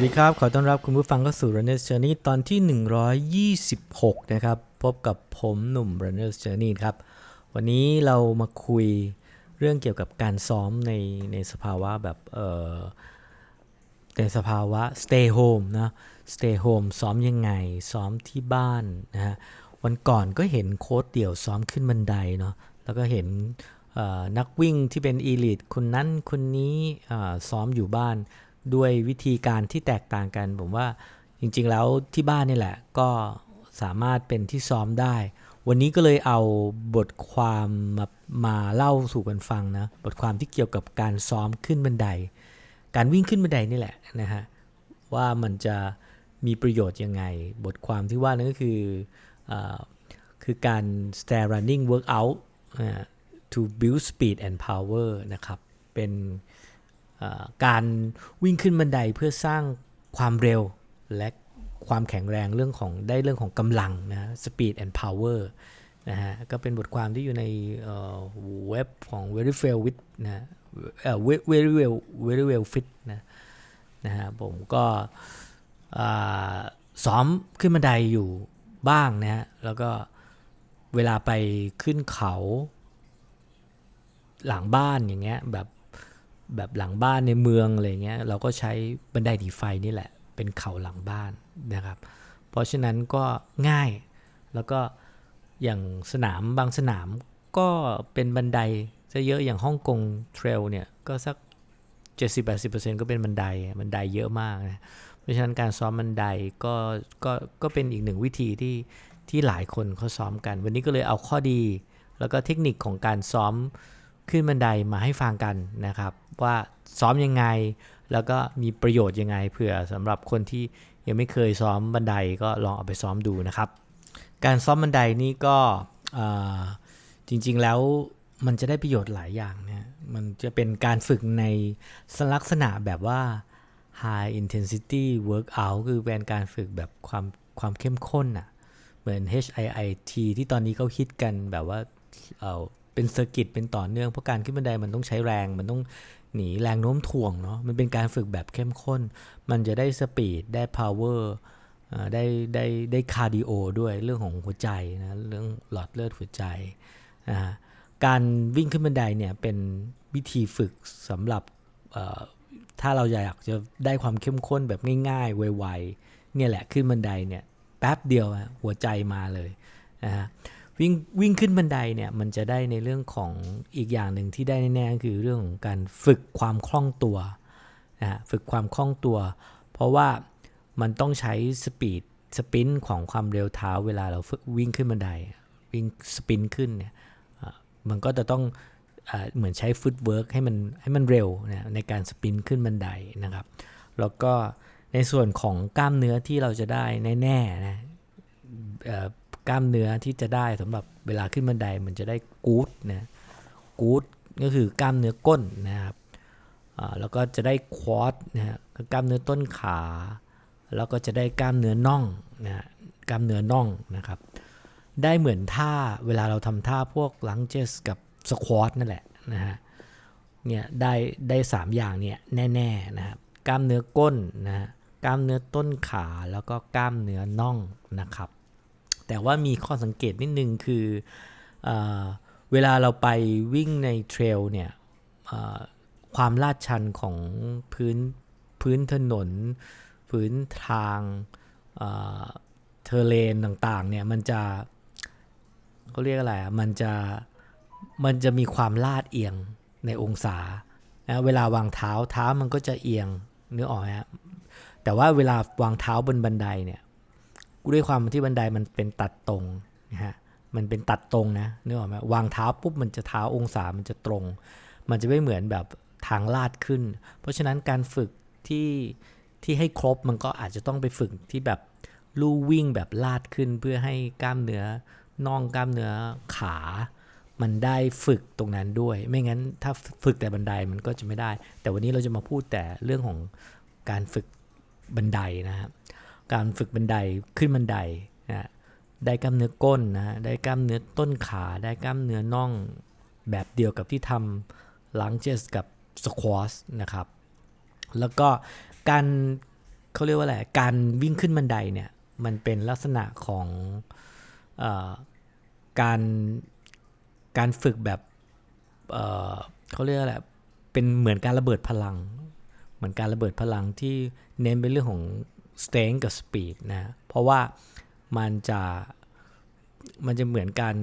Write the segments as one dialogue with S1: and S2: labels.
S1: วัสดีครับ ขอต้อนรับคุณผู้ฟังเข้าสู่ Runner's Journey ตอนที่ 126 นะครับ พบกับผมหนุ่ม Runner's Journey ครับ วันนี้เรามาคุยเรื่องเกี่ยวกับการซ้อมในในสภาวะแบบเออในสภาวะ stay home นะ stay home ซ้อมยังไง ซ้อมที่บ้านนะฮะ วันก่อนก็เห็นโค้ดเดี่ยวซ้อมขึ้นบันไดเนาะ แล้วก็เห็นนักวิ่งที่เป็นอีลิทคนนั้นคนนี้ซ้อมอยู่บ้าน ด้วยวิธีการที่แตกต่างกัน ผมว่าจริงๆแล้วที่บ้านนี่แหละ ก็สามารถเป็นที่ซ้อมได้ วันนี้ก็เลยเอาบทความมามาเล่าสู่กันฟังนะ บทความที่เกี่ยวกับการซ้อมขึ้นบันได การวิ่งขึ้นบันไดนี่แหละนะฮะว่ามันจะมีประโยชน์ยังไง บทความที่ว่านั่นก็คืออคือการ stair running workout to build speed and power นะครับ เป็น การวิ่งขึ้นบันไดเพื่อสร้างความเร็วและความแข็งแรงเรื่องของได้เรื่องของกำลังนะ speed and power นะฮะก็เป็นบทความที่อยู่ในเว็บของ very well with นะเอ่อ very well very well fit นะนะฮะผมก็ซ้อมขึ้นบันไดอยู่บ้างนะฮะแล้วก็เวลาไปขึ้นเขาหลังบ้านอย่างเงี้ยแบบ แบบหลังบ้านในเมืองอะไรเงี้ยเราก็ใช้บันไดหนีไฟนี่แหละ เป็นเขาหลังบ้านนะครับ เพราะฉะนั้นก็ง่ายแล้วก็อย่างสนามบางสนามก็เป็นบันไดจะเยอะอย่างฮ่องกงเทรลเนี่ยก็สัก 70-80%ก็เป็นบันไดบันไดเยอะมากนะเพราะฉะนั้นการซ้อมบันไดก็ก็ก็เป็นอีกหนึ่งวิธีที่ที่หลายคนเขาซ้อมกัน วันนี้ก็เลยเอาข้อดี แล้วก็เทคนิคของการซ้อม ขึ้นบันไดมาให้ฟังกันนะครับ ว่าซ้อมยังไง แล้วก็มีประโยชน์ยังไงเผื่อสำหรับคนที่ยังไม่เคยซ้อมบันไดก็ลองเอาไปซ้อมดูนะครับ การซ้อมบันไดนี่ก็จริงๆแล้วมันจะได้ประโยชน์หลายอย่างเนะมันจะเป็นการฝึกในลักษณะแบบว่า high intensity workout คือเป็นการฝึกแบบความความเข้มข้นอะ เหมือน HIIT ที่ตอนนี้เขาฮิตกันแบบว่า เป็นเซอร์กิตเป็นต่อเนื่องเพราะการขึ้นบันไดมันต้องใช้แรงมันต้องหนีแรงโน้มถ่วงเนาะมันเป็นการฝึกแบบเข้มข้น มันจะได้สปีดได้พาวเวอร์ได้ได้ได้คาร์ดิโอด้วยเรื่องของหัวใจนะเรื่องหลอดเลือดหัวใจนะฮะการวิ่งขึ้นบันไดเนี่ยเป็นวิธีฝึกสำหรับถ้าเราอยากจะได้ความเข้มข้นแบบง่ายๆ ไวๆเนี่ยแหละขึ้นบันไดเนี่ยแป๊บเดียวหัวใจมาเลยนะฮะ วิ่งวิ่งขึ้นบันไดเนี่ยมันจะได้ในเรื่องของอีกอย่างหนึ่งที่ได้แน่ๆคือเรื่องของการฝึกความคล่องตัวนะฮะฝึกความคล่องตัว เพราะว่ามันต้องใช้สปีดสปินของความเร็วเท้าเวลาเราฝึกวิ่งขึ้นบันได วิ่งสปินขึ้นเนี่ยมันก็จะต้องอเหมือนใช้ฟุตเวิร์กให้มันให้มันเร็วนะในการสปินขึ้นบันไดนะครับ แล้วก็ในส่วนของกล้ามเนื้อที่เราจะได้แน่ๆนะเอ่อ กล้ามเนื้อที่จะได้สำหรับเวลาขึ้นบันไดมันจะได้กู๊ดนะกู๊ดก็คือกล้ามเนื้อก้นนะครับแล้วก็จะได้ควอดนะฮะกล้ามเนื้อต้นขา แล้วก็จะได้กล้ามเนื้อน่องนะฮะกล้ามเนื้อน่องนะครับ ได้เหมือนท่าเวลาเราทำท่าพวกลังเจสกับสควอตนั่นแหละนะฮะเนี่ยได้ได้สามอย่างเนี่ยแน่ๆนะครับกล้ามเนื้อก้นนะฮะกล้ามเนื้อต้นขาแล้วก็กล้ามเนื้อน่องนะครับ แต่ว่ามีข้อสังเกตนิดนึงคือเอเวลาเราไปวิ่งในเทรลเนี่ยความลาดชันของพื้นพื้นถนน พื้นทางเทเลนต่างๆเนี่ยมันจะเขาเรียกอะไรอะมันจะมันจะมีความลาดเอียงในองศานะเวลาวางเท้าเท้ามันก็จะเอียงนึกออกฮะแต่ว่าเวลาวางเท้าบนบันไดเนี่ย ด้วยความที่บันไดมันเป็นตัดตรงนะฮะมันเป็นตัดตรงนะนึกออกไหมวางเท้าปุ๊บมันจะเท้าองศามันจะตรง มันจะไม่เหมือนแบบทางลาดขึ้น เพราะฉะนั้นการฝึกที่ที่ให้ครบมันก็อาจจะต้องไปฝึกที่แบบลู่วิ่งแบบลาดขึ้นเพื่อให้กล้ามเนื้อน่องกล้ามเนื้อขา มันได้ฝึกตรงนั้นด้วย ไม่งั้นถ้าฝึกแต่บันไดมันก็จะไม่ได้ แต่วันนี้เราจะมาพูดแต่เรื่องของการฝึกบันไดนะครับ การฝึกบันไดขึ้นบันไดนะได้กล้ามเนื้อก้นนะได้กล้ามเนื้อต้นขาได้กล้ามเนื้อน่องแบบเดียวกับที่ทำลังเจสกับสควอชนะครับ แล้วก็การเขาเรียกว่าอะไรการวิ่งขึ้นบันไดเนี่ยมันเป็นลักษณะของอการการฝึกแบบเเขาเรียกอะไรเป็นเหมือนการระเบิดพลัง เหมือนการระเบิดพลังที่เน้นไปเรื่องของ strength กับ speed นะเพราะว่ามันจะมันจะเหมือนการ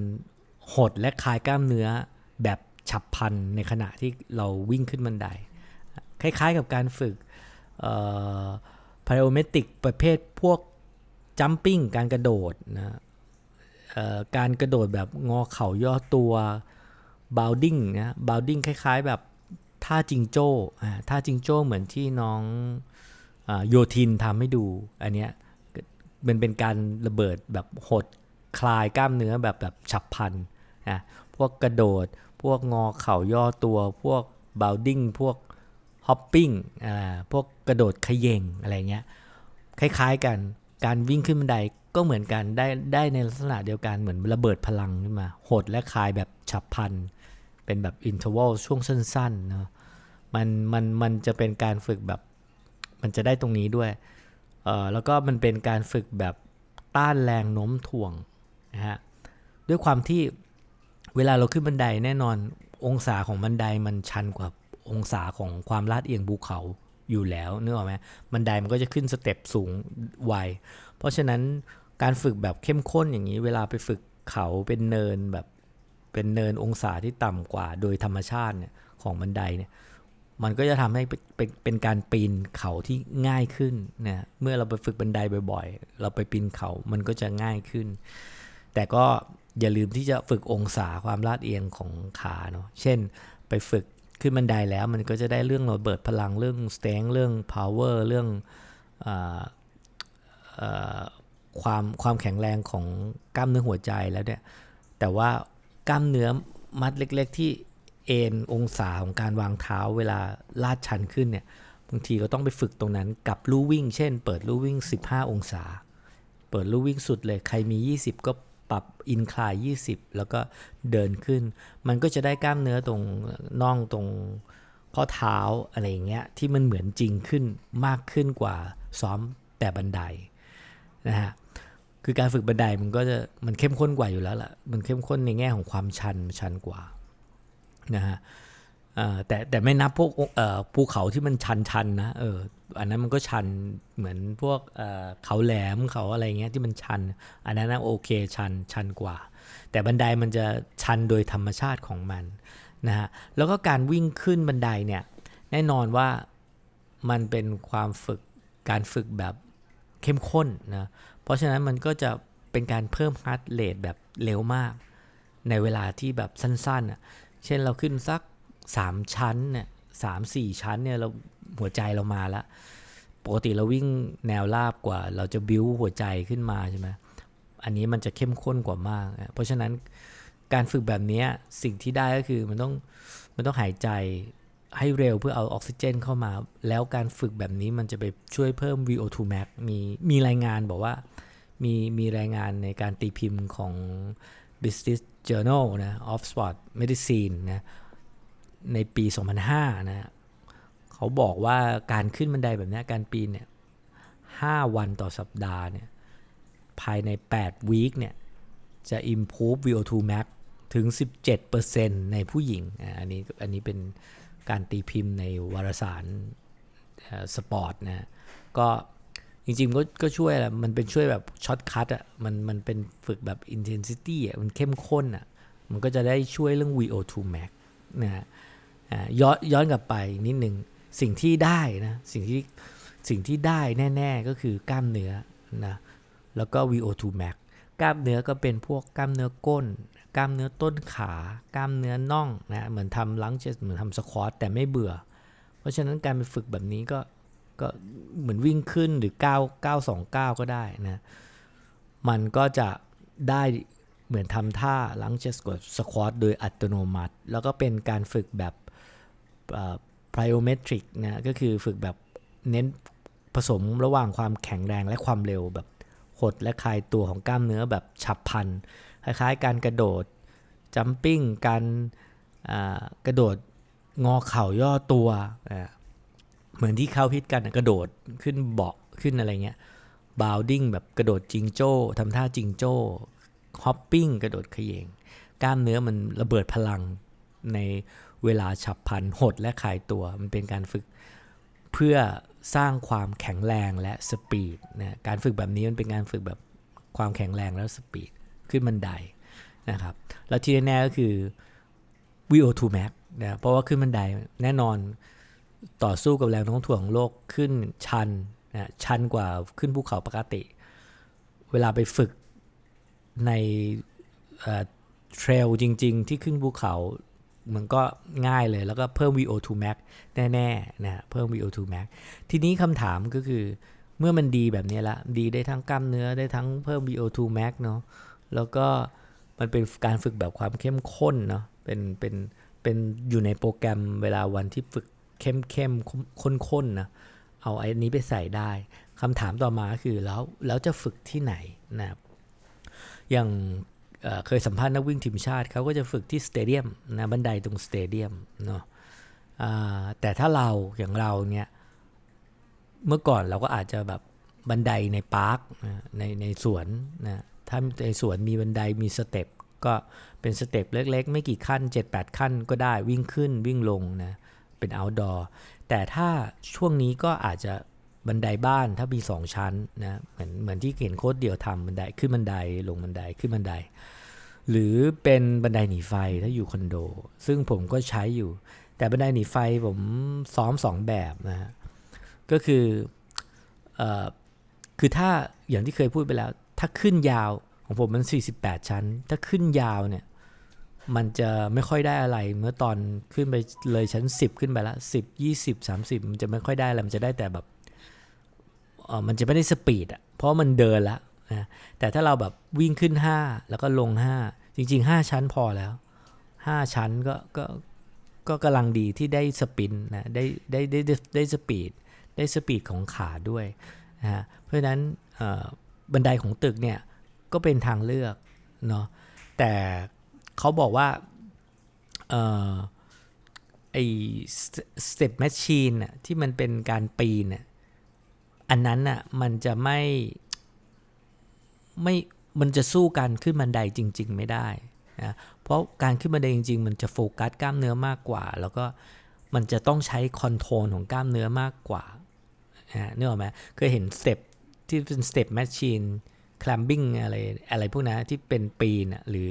S1: หดและคลายกล้ามเนื้อแบบฉับพลันในขณะที่เราวิ่งขึ้นบันได คล้ายๆกับการฝึกพาราโอเมติกประเภทพวกจัมปิ้งการกระโดดนะการกระโดดแบบงอเข่าย่อตัวบ o ลดิ้งนะบ o ลดิ้งคล้ายๆแบบท่าจิงโจ้ท่าจิงโจ้เหมือนที่น้อง โยทินทำให้ดู อันเนี้ยมันเป็นการระเบิดแบบหดคลายกล้ามเนื้อแบบแบบฉับพลันนะพวกกระโดด พวกงอเข่าย่อตัว พวกบ o ลดิ้ง พวกฮอปปิ้งอ่าพวกกระโดดขย e งอะไรเงี้ย คล้ายๆกัน การวิ่งขึ้นบันไดก็เหมือนกัน ได้ได้ในลักษณะเดียวกัน เหมือนระเบิดพลังขึ้นมา หดและคลายแบบฉับพลัน เป็นแบบอินเทอร์วัลช่วงสั้นๆเนาะ มันมันมันจะเป็นการฝึกแบบ มันจะได้ตรงนี้ด้วยเอ่อแล้วก็มันเป็นการฝึกแบบต้านแรงโน้มถ่วงนะฮะด้วยความที่เวลาเราขึ้นบันไดแน่นอนองศาของบันไดมันชันกว่าองศาของความลาดเอียงภูเขาอยู่แล้วนึกออกไหมบันไดมันก็จะขึ้นสเต็ปสูงไวเพราะฉะนั้นการฝึกแบบเข้มข้นอย่างนี้เวลาไปฝึกเขาเป็นเนินแบบเป็นเนินองศาที่ต่ำกว่า โดยธรรมชาติเนี่ยของบันไดเนี่ย มันก็จะทำให้เป็นเป็นการปีนเขาที่ง่ายขึ้นนะเมื่อเราไปฝึกบันไดบ่อยๆ เราไปปีนเขามันก็จะง่ายขึ้น แต่ก็อย่าลืมที่จะฝึกองศาความลาดเอียงของขาเนาะเช่นไปฝึกขึ้นบันไดแล้วมันก็จะได้เรื่องระเบิดพลังเรื่อง strength เรื่อง power เรื่องออความความแข็งแรงของกล้ามเนื้อหัวใจแล้วเนี่ยแต่ว่ากล้ามเนื้อมัดเล็ก ๆ ที่ เอ็นองศาของการวางเท้าเวลาลาดชันขึ้นเนี่ยบางทีก็ต้องไปฝึกตรงนั้นกับลู่วิ่ง เช่น เปิดลู่วิ่ง 15 องศา เปิดลู่วิ่งสุดเลยใครมี 20 ก็ปรับอินคลาย20 แล้วก็เดินขึ้น มันก็จะได้กล้ามเนื้อตรงน่องตรงข้อเท้าอะไรอย่างเงี้ยที่มันเหมือนจริงขึ้นมากขึ้นกว่าซ้อมแต่บันไดนะฮะคือการฝึกบันไดมันก็จะมันเข้มข้นกว่าอยู่แล้วล่ะมันเข้มข้นในแง่ของความชันชันกว่า นะฮะแต่แต่ไม่นับพวกภูเขาที่มันชันชันนะเอออันนั้นมันก็ชันเหมือนพวกเขาแหลมเขาอะไรเงี้ยที่มันชัน อันนั้นโอเคชันชันกว่า แต่บันไดมันจะชันโดยธรรมชาติของมันนะฮะแล้วก็การวิ่งขึ้นบันไดเนี่ยแน่นอนว่ามันเป็นความฝึกการฝึกแบบเข้มข้นนะเพราะฉะนั้นมันก็จะเป็นการเพิ่มฮาร์ดเรทแบบเร็วมาก ในเวลาที่แบบสั้นๆอะ เช่นเราขึ้นสัก3ชั้นเนี่ยสามสี่ชั้นเนี่ยเราหัวใจเรามาแล้วปกติเราวิ่งแนวราบกว่า เราจะบิ้วหัวใจขึ้นมาใช่ไหมอันนี้มันจะเข้มข้นกว่ามาก เพราะฉะนั้นการฝึกแบบนี้สิ่งที่ได้ก็คือมันต้องมันต้องหายใจให้เร็วเพื่อเอาออกซิเจนเข้ามา แล้วการฝึกแบบนี้มันจะไปช่วยเพิ่ม VO2 max มีมีรายงานบอกว่า มีมีรายงานในการตีพิมพ์ของ Business Journal นะ of Sport Medicine นะในปี 2005 นะเขาบอกว่าการขึ้นบันไดแบบนี้การปีนเนี่ย5วันต่อสัปดาห์เนี่ยภายใน 8 วีคเนี่ยจะ improve VO2 max ถึง 17%ในผู้หญิง อันนี้อันนี้เป็นการตีพิมพ์ในวารสารสปอร์ตนะ ก็ จริงๆก็ก็ช่วยแหละมันเป็นช่วยแบบช็อตคัทอะมันมันเป็นฝึกแบบ intensity อะมันเข้มข้นอะมันก็จะได้ช่วยเรื่อง VO2 max นะฮะย้อนย้อนกลับไปนิดหนึ่งสิ่งที่ได้นะสิ่งที่สิ่งที่ได้แน่ ๆ ก็คือกล้ามเนื้อนะแล้วก็ VO2 max กล้ามเนื้อก็เป็นพวกกล้ามเนื้อก้น กล้ามเนื้อต้นขา กล้ามเนื้อน่องนะเหมือนทำลังเชสเหมือนทำสควอตแต่ไม่เบื่อ เพราะฉะนั้นการไปฝึกแบบนี้ก็ ก็เหมือนวิ่งขึ้นหรือ 9 929 ก็ได้นะ มันก็จะได้เหมือนทำท่าลังเชสกดสควอตโดยอัตโนมัติ แล้วก็เป็นการฝึกแบบพร y o m e t r i c นะก็คือฝึกแบบเน้นผสมระหว่างความแข็งแรงและความเร็วแบบหดและคลายตัวของกล้ามเนื้อแบบฉับพลัน คล้ายๆ การกระโดดจัมปิ้ง การกระโดดงอเข่าย่อตัว เหมือนที่เขาพิดกันกระโดดขึ้นเบาะขึ้นอะไรเงี้ยบาวดิ้งแบบกระโดดจิงโจ้ทำท่าจิงโจ้ฮอปปิ้งกระโดดเขยงกล้ามเนื้อมันระเบิดพลังในเวลาฉับพลันหดและคลายตัว มันเป็นการฝึกเพื่อสร้างความแข็งแรงและสปีดนะการฝึกแบบนี้มันเป็นการฝึกแบบความแข็งแรงแล้วสปีดขึ้นบันไดนะครับแล้วที่แน่ๆก็คือ VO2 max นะเพราะว่าขึ้นบันไดแน่นอน ต่อสู้กับแรงโน้มถ่วงของโลกขึ้นชันนะชันกว่าขึ้นภูเขาปกติ เวลาไปฝึกในเทรลจริง ๆ ที่ขึ้นภูเขา มันก็ง่ายเลยแล้วก็เพิ่ม VO2 max แน่ๆนะเพิ่ม VO2 max ทีนี้คำถามก็คือเมื่อมันดีแบบนี้ละ ดีได้ทั้งกล้ามเนื้อได้ทั้งเพิ่ม VO2 max เนาะแล้วก็มันเป็นการฝึกแบบความเข้มข้นเนาะเป็นเป็นเป็นอยู่ในโปรแกรมเวลาวันที่ฝึก เข้มเข้มข้นๆนะเอาไอ้นี้ไปใส่ได้คำถามต่อมาคือแล้วแล้วจะฝึกที่ไหนนะครับอย่างเคยสัมภาษณ์นักวิ่งทีมชาติเขาก็จะฝึกที่สเตเดียมนะบันไดตรงสเตเดียมเนาะแต่ถ้าเราอย่างเราเนี่ยเมื่อก่อนเราก็อาจจะแบบบันไดในพาร์คในในสวนนะถ้าในสวนมีบันไดมีสเต็ปก็เป็นสเต็ปเล็กๆ ไม่กี่ขั้น 7-8 ขั้นก็ได้วิ่งขึ้นวิ่งลงนะ เป็น outdoor แต่ถ้าช่วงนี้ก็อาจจะบันไดบ้านถ้ามี2ชั้นนะเหมือนเหมือนที่เห็นโค้ดเดียวทำบันไดขึ้นบันไดลงบันไดขึ้นบันได หรือเป็นบันไดหนีไฟถ้าอยู่คอนโด ซึ่งผมก็ใช้อยู่ แต่บันไดหนีไฟผมซ้อม2แบบนะฮะก็คืออคือถ้าอย่างที่เคยพูดไปแล้ว ถ้าขึ้นยาวของผมมัน 48 ชั้น ถ้าขึ้นยาวเนี่ย มันจะไม่ค่อยได้อะไร เมื่อตอนขึ้นไปเลยชั้น 10 ขึ้นไปละ10 20 30มันจะไม่ค่อยได้อะไร มันจะได้แต่แบบเออมันจะไม่ได้สปีดอะเพราะมันเดินละนะแต่ถ้าเราแบบวิ่งขึ้น 5 แล้วก็ลง 5 จริง ๆ 5 ชั้นพอแล้ว 5 ชั้นก็ก็ก็กำลังดีที่ได้สปินนะได้ได้ได้ได้สปีดได้สปีดของขาด้วยนะเพราะฉะนั้นบันไดของตึกเนี่ยก็เป็นทางเลือกเนาะแต่ เขาบอกว่าเออไอสเต็ปแมชชีนน่ะที่มันเป็นการปีนน่ะอันนั้นน่ะมันจะไม่ไม่มันจะสู้การขึ้นบันไดจริง ๆ ไม่ได้นะเพราะการขึ้นบันไดจริง ๆ มันจะโฟกัสกล้ามเนื้อมากกว่า แล้วก็มันจะต้องใช้คอนโทรลของกล้ามเนื้อมากกว่านะนึกออกไหมเคยเห็นสเต็ปที่เป็นสเต็ปแมชชีนคลัมบิ้งอะไรอะไรพวกนั้นที่เป็นปีนหรือ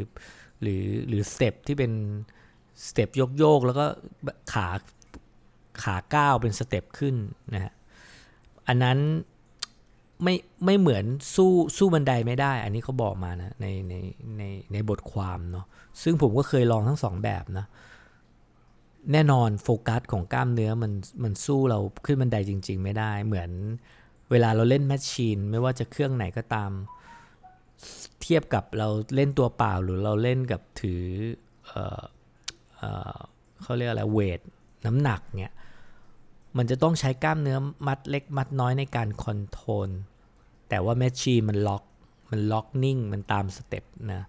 S1: หรือหรือสเต็ปที่เป็นสเต็ปโยกโยกแล้วก็ขาขาก้าวเป็นสเต็ปขึ้นนะฮะอันนั้นไม่ไม่เหมือนสู้สู้บันไดไม่ได้ อันนี้เขาบอกมานะในในในในบทความเนาะซึ่งผมก็เคยลองทั้งสองแบบนะแน่นอนโฟกัสของกล้ามเนื้อมันมันสู้เราขึ้นบันไดจริง ๆ ไม่ได้ เหมือนเวลาเราเล่นแมชชีนไม่ว่าจะเครื่องไหนก็ตาม เทียบกับเราเล่นตัวเปล่าหรือเราเล่นกับถือเออเออเขาเรียกอะไรเวทน้ำหนักเนี่ยมันจะต้องใช้กล้ามเนื้อมัดเล็กมัดน้อยในการคอนโทรลแต่ว่าแมชชีนมันล็อกมันล็อกนิ่งมันตามสเต็ปนะ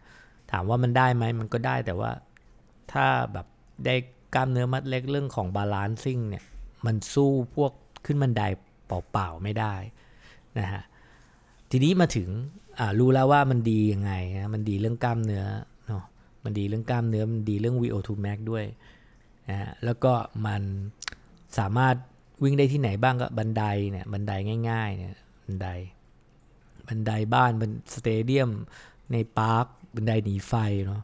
S1: ถามว่ามันได้ไหมมันก็ได้แต่ว่าถ้าแบบได้กล้ามเนื้อมัดเล็กเรื่องของบาลานซิ่งเนี่ยมันสู้พวกขึ้นบันไดเปล่าๆไม่ได้นะฮะทีนี้มาถึง รู้แล้วว่ามันดียังไงนะมันดีเรื่องกล้ามเนื้อเนาะมันดีเรื่องกล้ามเนื้อมันดีเรื่อง VO2 max ด้วยนะแล้วก็มันสามารถวิ่งได้ที่ไหนบ้างก็บันไดเนี่ยบันไดง่ายๆเนี่ยบันได บันไดบ้านบันสเตเดียมในพาร์คบันไดหนีไฟเนาะ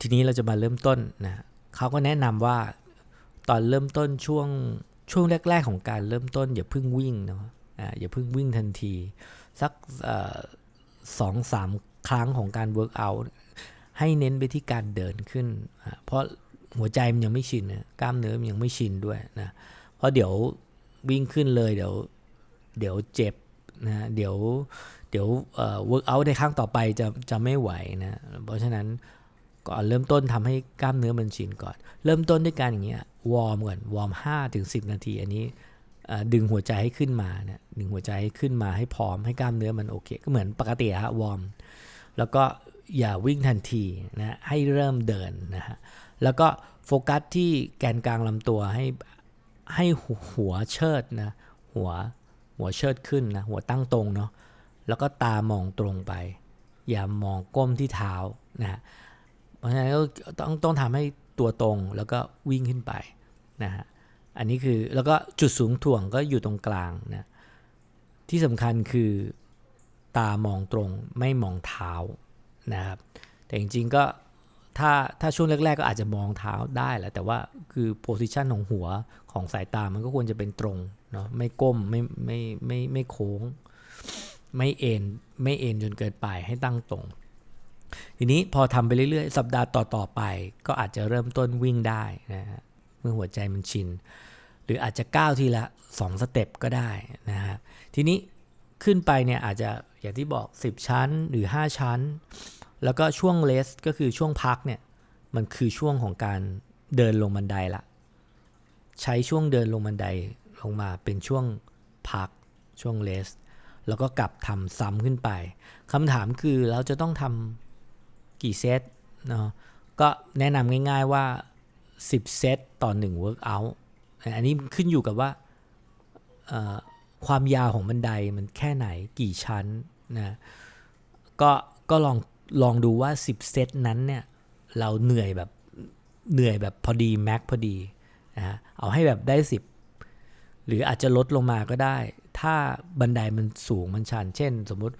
S1: ทีนี้เราจะมาเริ่มต้นนะเขาก็แนะนำว่าตอนเริ่มต้นช่วงช่วงแรก ๆ ของการเริ่มต้นอย่าเพิ่งวิ่งเนาะ อย่าเพิ่งวิ่งทันที สักสองสามครั้งของการเวิร์กอัลให้เน้นไปที่การเดินขึ้น เพราะหัวใจมันยังไม่ชินนะกล้ามเนื้อมันยังไม่ชินด้วยนะเพราะเดี๋ยววิ่งขึ้นเลยเดี๋ยวเดี๋ยวเจ็บนะเดี๋ยวเดี๋ยวเวิร์กอัลในครั้งต่อไปจะจะไม่ไหวนะเพราะฉะนั้นก่อนเริ่มต้นทำให้กล้ามเนื้อมันชินก่อน เริ่มต้นด้วยการอย่างเงี้ยวอร์มก่อนวอร์ม5ถึง10 นาที อันนี้ ดึงหัวใจให้ขึ้นมาเนี่ยดึงหัวใจให้ขึ้นมาให้พร้อมให้กล้ามเนื้อมันโอเค ก็เหมือนปกติฮะวอร์มแล้วก็อย่าวิ่งทันทีนะให้เริ่มเดินนะฮะแล้วก็โฟกัสที่แกนกลางลำตัวให้ให้หัวเชิดนะหัวหัวเชิดขึ้นนะหัวตั้งตรงเนาะแล้วก็ตามองตรงไป อย่ามองก้มที่เท้านะฮะเพราะฉะนั้นก็ต้องต้องทำให้ตัวตรงแล้วก็วิ่งขึ้นไปนะฮะ อันนี้คือแล้วก็จุดสูงถ่วงก็อยู่ตรงกลางนะที่สำคัญคือตามองตรงไม่มองเท้านะครับแต่จริงๆก็ถ้าถ้าช่วงแรก ๆ ก็อาจจะมองเท้าได้แหละแต่ว่าคือโพสิชันของหัวของสายตามันก็ควรจะเป็นตรงเนาะไม่ก้มไม่ไม่ไม่ไม่โค้ง ไม่เอ็นไม่เอ็นจนเกินไปให้ตั้งตรง ทีนี้พอทำไปเรื่อยๆ สัปดาห์ต่อๆไป ก็อาจจะเริ่มต้นวิ่งได้นะฮะเมื่อหัวใจมันชิน หรืออาจจะก้าวทีละ 2 สเต็ปก็ได้นะฮะทีนี้ขึ้นไปเนี่ยอาจจะอย่างที่บอก 10 ชั้นหรือ 5 ชั้น แล้วก็ช่วงเลสก็คือช่วงพักเนี่ยมันคือช่วงของการเดินลงบันไดละ ใช้ช่วงเดินลงบันไดลงมาเป็นช่วงพักช่วงเลส แล้วก็กลับทำซ้ำขึ้นไปคำถามคือเราจะต้องทำกี่เซตเนาะก็แนะนำง่ายๆว่า 10 เซตต่อ1 workout อันนี้ขึ้นอยู่กับว่าความยาวของบันไดมันแค่ไหนกี่ชั้นนะก็ก็ลองลองดูว่า 10 เซตนั้นเนี่ยเราเหนื่อยแบบเหนื่อยแบบพอดีแม็กพอดีนะเอาให้แบบได้ 10 หรืออาจจะลดลงมาก็ได้ ถ้าบันไดมันสูงมันชัน เช่น สมมุติ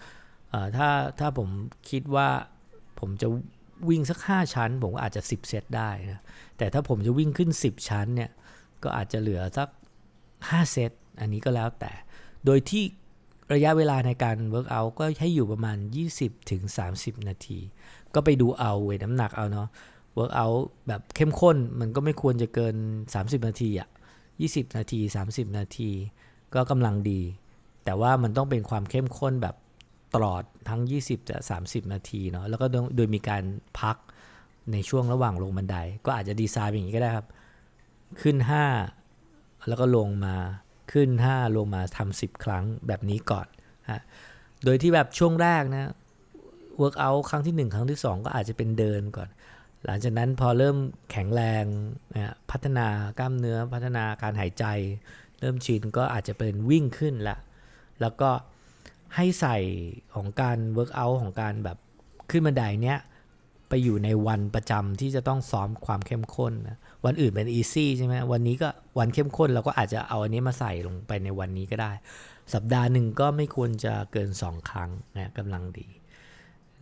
S1: ถ้าถ้าผมคิดว่าผมจะวิ่งสัก 5 ชั้น ผมก็อาจจะ 10 เซตได้นะแต่ถ้าผมจะวิ่งขึ้น 10 ชั้นเนี่ย ก็อาจจะเหลือสัก 5 เซต อันนี้ก็แล้วแต่ โดยที่ระยะเวลาในการเวิร์กอัก็ให้อยู่ประมาณ 20ถึง30นาที ก็ไปดูเอาเวทน้ำหนักเอาเนาะเวิร์กอัแบบเข้มข้นมันก็ไม่ควรจะเกิน 30 นาทีอะ20 นาที 30 นาที ก็กำลังดี แต่ว่ามันต้องเป็นความเข้มข้นแบบตลอดทั้ง 20จะ30 นาทีเนาะแล้วก็โดยมีการพักในช่วงระหว่างลงบันได ก็อาจจะดีไซน์อย่างนี้ก็ได้ครับ ขึ้น 5 แล้วก็ลงมาขึ้น 5 ลงมาทำ10 ครั้งแบบนี้ก่อนฮะโดยที่แบบช่วงแรกนะ workout ครั้งที่ 1 ครั้งที่ 2 ก็อาจจะเป็นเดินก่อน หลังจากนั้นพอเริ่มแข็งแรงนะพัฒนากล้ามเนื้อพัฒนาการหายใจ เริ่มชินก็อาจจะเป็นวิ่งขึ้นละแล้วก็ให้ใส่ของการ workout ของการแบบขึ้นบันไดเนี้ย ไปอยู่ในวันประจำที่จะต้องซ้อมความเข้มข้นนะ วันอื่นเป็นอีซี่ใช่ไหมวันนี้ก็วันเข้มข้นเราก็อาจจะเอาอันนี้มาใส่ลงไปในวันนี้ก็ได้ สัปดาห์หนึ่งก็ไม่ควรจะเกิน 2 ครั้งนะกำลังดี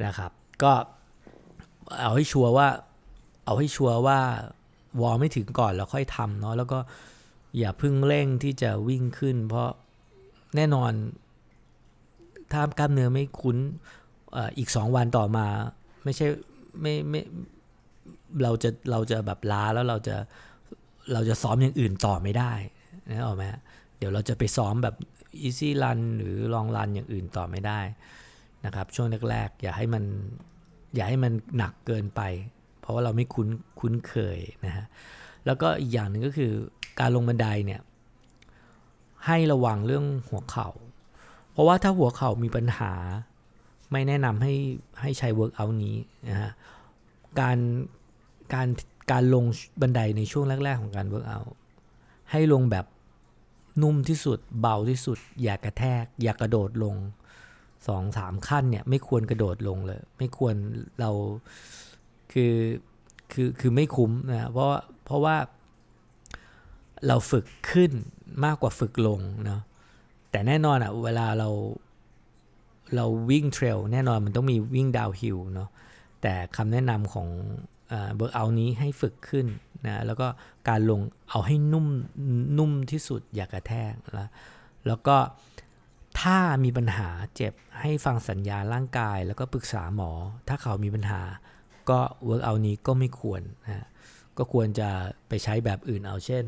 S1: นะครับ ก็เอาให้ชัวร์ว่า เอาให้ชัวร์ว่าวอร์ไม่ถึงก่อนแล้วค่อยทำเนาะแล้วก็อย่าพึ่งเร่งที่จะวิ่งขึ้น เพราะแน่นอนถ้ากล้ามเนื้อไม่คุ้นออีก 2 วันต่อมา ไม่ใช่ไม่ไม่ เราจะเราจะแบบล้าแล้วเราจะเราจะซ้อมอย่างอื่นต่อไม่ได้นะออกไหมเดี๋ยวเราจะไปซ้อมแบบ easy run หรือ long run อย่างอื่นต่อไม่ได้นะครับช่วงแรกๆอย่าให้มันอย่าให้มันหนักเกินไป เพราะว่าเราไม่คุ้นคุ้นเคยนะฮะแล้วก็อีกอย่างหนึ่งก็คือการลงบันไดเนี่ยให้ระวังเรื่องหัวเข่า เพราะว่าถ้าหัวเข่ามีปัญหาไม่แนะนำให้ให้ใช้เวิร์กเอานี้นะฮะการ การการลงบันไดในช่วงแรก ๆ ของการเวิร์กเอาให้ลงแบบนุ่มที่สุดเบาที่สุด อย่ากระแทก อย่ากระโดดลงสองสามขั้นเนี่ยไม่ควรกระโดดลงเลย ไม่ควรเราคือคือคือไม่คุ้มนะเพราะเพราะว่าเราฝึกขึ้นมากกว่าฝึกลงเนาะแต่แน่นอนอะเวลาเราเราวิ่งเทรลแน่นอนมันต้องมีวิ่งดาวฮิลเนาะแต่คำแนะนำของ เบิร์กเอานี้ให้ฝึกขึ้นนะแล้วก็การลงเอาให้นุ่มนุ่มที่สุดอย่ากกระแทกแล้วแล้วก็ถ้ามีปัญหาเจ็บให้ฟังสัญญาร่างกาย แล้วก็ปรึกษาหมอ ถ้าเขามีปัญหา ก็เวิร์กเอานี้ก็ไม่ควรนะก็ควรจะไปใช้แบบอื่นเอาเช่น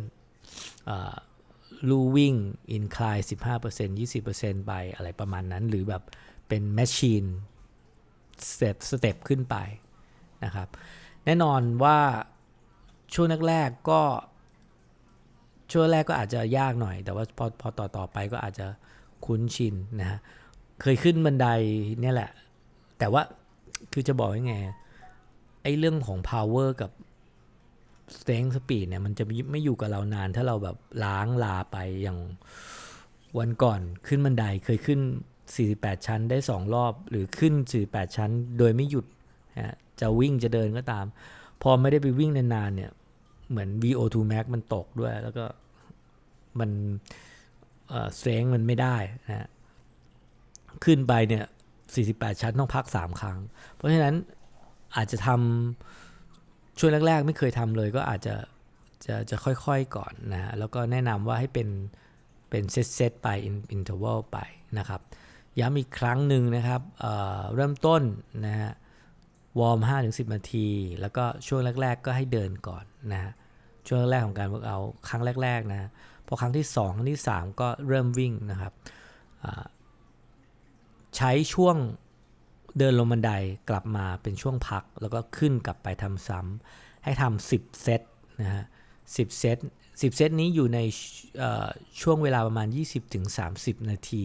S1: ลู่วิ่งอินคลาย15% 20%ไปอะไรประมาณนั้น หรือแบบเป็นแมชชีนสเต็ปสเต็ปขึ้นไปนะครับ แน่นอนว่าช่วงแรกๆก็ช่วงแรกก็อาจจะยากหน่อย แต่ว่าพอพอต่อต่อไปก็อาจจะคุ้นชินนะฮะเคยขึ้นบันไดเนี่ยแหละ แต่ว่าคือจะบอกยังไงไอ้เรื่องของ power กับ strength speed เนี่ยมันจะไม่อยู่กับเรานานถ้าเราแบบล้างลาไปอย่างวันก่อนขึ้นบันไดเคยขึ้น 48 ชั้นได้ 2 รอบ หรือขึ้น 48 ชั้น โดยไม่หยุดนะ จะวิ่งจะเดินก็ตาม พอไม่ได้ไปวิ่งนานๆเนี่ย เหมือน VO2 max มันตกด้วย แล้วก็มันเสตรงมันไม่ได้นะขึ้นไปเนี่ย 48 ชั้นต้องพัก 3 ครั้ง เพราะฉะนั้นอาจจะทำช่วงแรกๆ ไม่เคยทำเลยก็อาจจะจะจะค่อยๆก่อนนะ แล้วก็แนะนำว่าให้เป็นเป็นเซตๆไปอินเทอร์วัลไปนะครับ ย้ำอีกครั้งหนึ่งนะครับเเริ่มต้นนะฮะ วอร์ม5-10นาที แล้วก็ช่วงแรก ๆ ก็ให้เดินก่อนนะฮะช่วงแรกของการเวิร์กเอาครั้งแรก ๆ นะพอครั้งที่2ครั้งที่ 3 ก็เริ่มวิ่งนะครับใช้ช่วงเดินลงบันไดกลับมาเป็นช่วงพัก แล้วก็ขึ้นกลับไปทำซ้ำให้ทำ10 เซตนะฮะ10เซต10เซตนี้อยู่ในช่วงเวลาประมาณ 20-30 นาที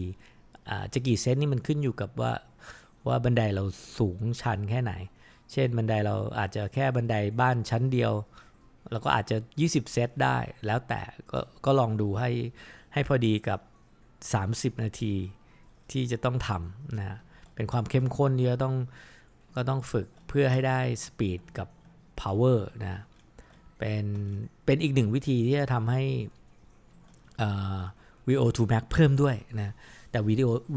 S1: จะกี่เซตนี่มันขึ้นอยู่กับว่าว่าบันไดเราสูงชันแค่ไหน เช่นบันไดเราอาจจะแค่บันไดบ้านชั้นเดียวเราก็อาจจะ 20 เซตได้ แล้วแต่ก็ก็ลองดูให้ให้พอดีกับ 30 นาทีที่จะต้องทำนะเป็นความเข้มข้นที่จะต้องก็ต้องฝึกเพื่อให้ได้สปีดกับ power นะเป็นเป็นอีกหนึ่งวิธีที่จะทำให้ VO2 max เพิ่มด้วยนะแต่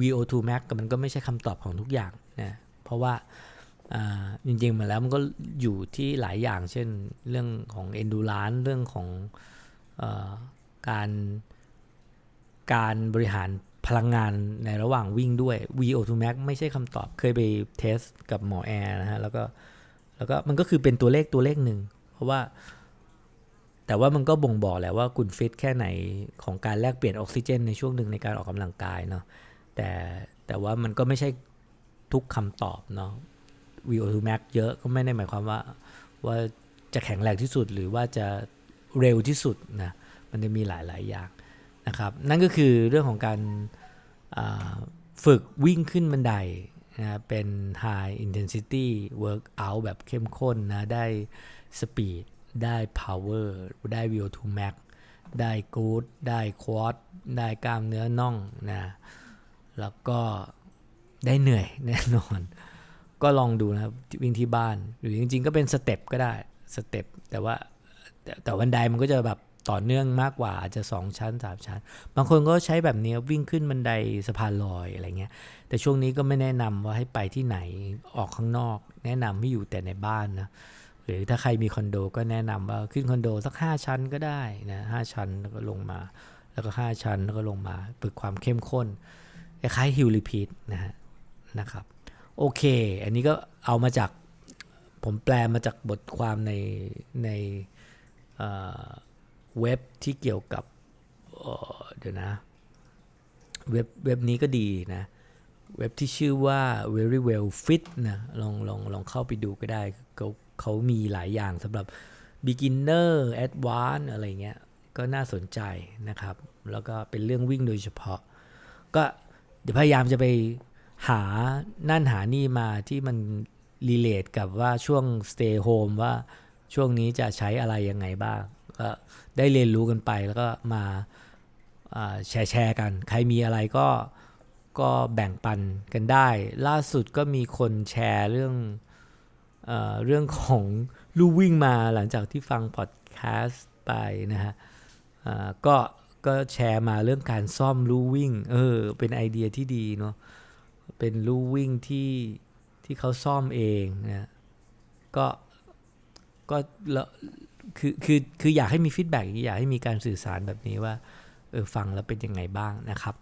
S1: VO2 max มันก็ไม่ใช่คำตอบของทุกอย่างนะเพราะว่า จริงๆมาแล้วมันก็อยู่ที่หลายอย่าง เช่นเรื่องของ endurance เรื่องของอการการบริหารพลังงานในระหว่างวิ่งด้วย VO2 max ไม่ใช่คำตอบเคยไปเทสกับหมอแอร์นะฮะ แล้วก็แล้วก็มันก็คือเป็นตัวเลขตัวเลขหนึ่ง เพราะว่า แต่ว่ามันก็บ่งบอกแหละว่าคุณฟิตแค่ไหนของการแลกเปลี่ยนออกซิเจน ในช่วงหนึ่งในการออกกำลังกายเนาะแต่แต่ว่ามันก็ไม่ใช่ทุกคำตอบเนาะ VO2 max เยอะก็ไม่ได้หมายความว่าว่าจะแข็งแรงที่สุดหรือว่าจะเร็วที่สุดนะมันจะมีหลาย ๆ อย่างนะครับ นั่นก็คือเรื่องของการฝึกวิ่งขึ้นบันไดนะเป็น high intensity workout แบบเข้มข้นนะได้ speed ได้ power ได้ VO2 max ได้ good ได้ quad ได้กล้ามเนื้อน่องนะแล้วก็ได้เหนื่อยแน่นอน ก็ลองดูนะครับวิ่งที่บ้าน หรือจริง ๆ ก็เป็นสเต็ปก็ได้สเต็ปแต่ว่าแต่บันไดมันก็จะแบบต่อเนื่องมากกว่าอาจจะ 2 ชั้น 3 ชั้น บางคนก็ใช้แบบนี้วิ่งขึ้นบันไดสะพานลอยอะไรเงี้ย แต่ช่วงนี้ก็ไม่แนะนำว่าให้ไปที่ไหนออกข้างนอก แนะนำให้อยู่แต่ในบ้านนะหรือถ้าใครมีคอนโดก็แนะนำว่าขึ้นคอนโดสัก 5 ชั้นก็ได้นะหชั้นแล้วก็ลงมา แล้วก็ 5 ชั้นแล้วก็ลงมาฝึกความเข้มข้นคล้ายฮิลลีพีทนะฮะนะครับ โอเค อันนี้ก็เอามาจากผมแปลมาจากบทความในในเว็บที่เกี่ยวกับเดี๋ยวนะเว็บเว็บนี้ก็ดีนะ เว็บที่ชื่อว่า very well fit นะลองลองลองเข้าไปดูก็ได้เขาเขามีหลายอย่างสำหรับ beginner advanced อะไรเงี้ย ก็น่าสนใจนะครับ แล้วก็เป็นเรื่องวิ่งโดยเฉพาะ ก็เดี๋ยวพยายามจะไป หานั่นหานี่มาที่มันรีเลทกับว่าช่วง stay home ว่าช่วงนี้จะใช้อะไรยังไงบ้างก็ได้เรียนรู้กันไปแล้วก็มาแชร์แชร์กัน ใครมีอะไรก็ก็แบ่งปันกันได้ ล่าสุดก็มีคนแชร์เรื่องเอเรื่องของลู่วิ่งมาหลังจากที่ฟังพอดแคสต์ไปนะฮะก็ก็แชร์มาเรื่องการซ่อมลู่วิ่ง เออ เป็นไอเดียที่ดีเนาะ เป็นลู่วิ่งที่ที่เขาซ่อมเองนะก็ก็คือคือคืออยากให้มีฟีดแบ็กอยากให้มีการสื่อสารแบบนี้ว่าเออฟังแล้วเป็นยังไงบ้างนะครับ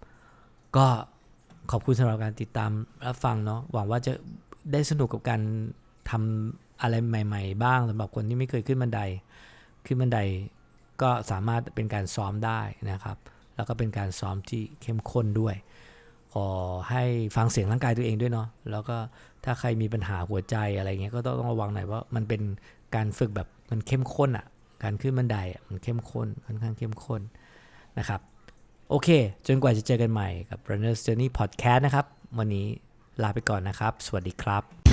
S1: ก็ขอบคุณสำหรับการติดตามรับฟังเนาะหวังว่าจะได้สนุกกับการทำอะไรใหม่ ๆ บ้างสำหรับคนที่ไม่เคยขึ้นบันได ขึ้นบันไดก็สามารถเป็นการซ้อมได้นะครับ แล้วก็เป็นการซ้อมที่เข้มข้นด้วย ขอให้ฟังเสียงร่างกายตัวเองด้วยเนาะแล้วก็ถ้าใครมีปัญหาหัวใจอะไรเงี้ยก็ต้องระวังหน่อยว่ามันเป็นการฝึกแบบมันเข้มข้นอะ่ะการขึ้นบันไดอะมันเข้มข้นค่อนข้างเข้มข้นนะครับ โอเค จนกว่าจะเจอกันใหม่กับ Runner's Journey Podcast นะครับ วันนี้ลาไปก่อนนะครับ สวัสดีครับ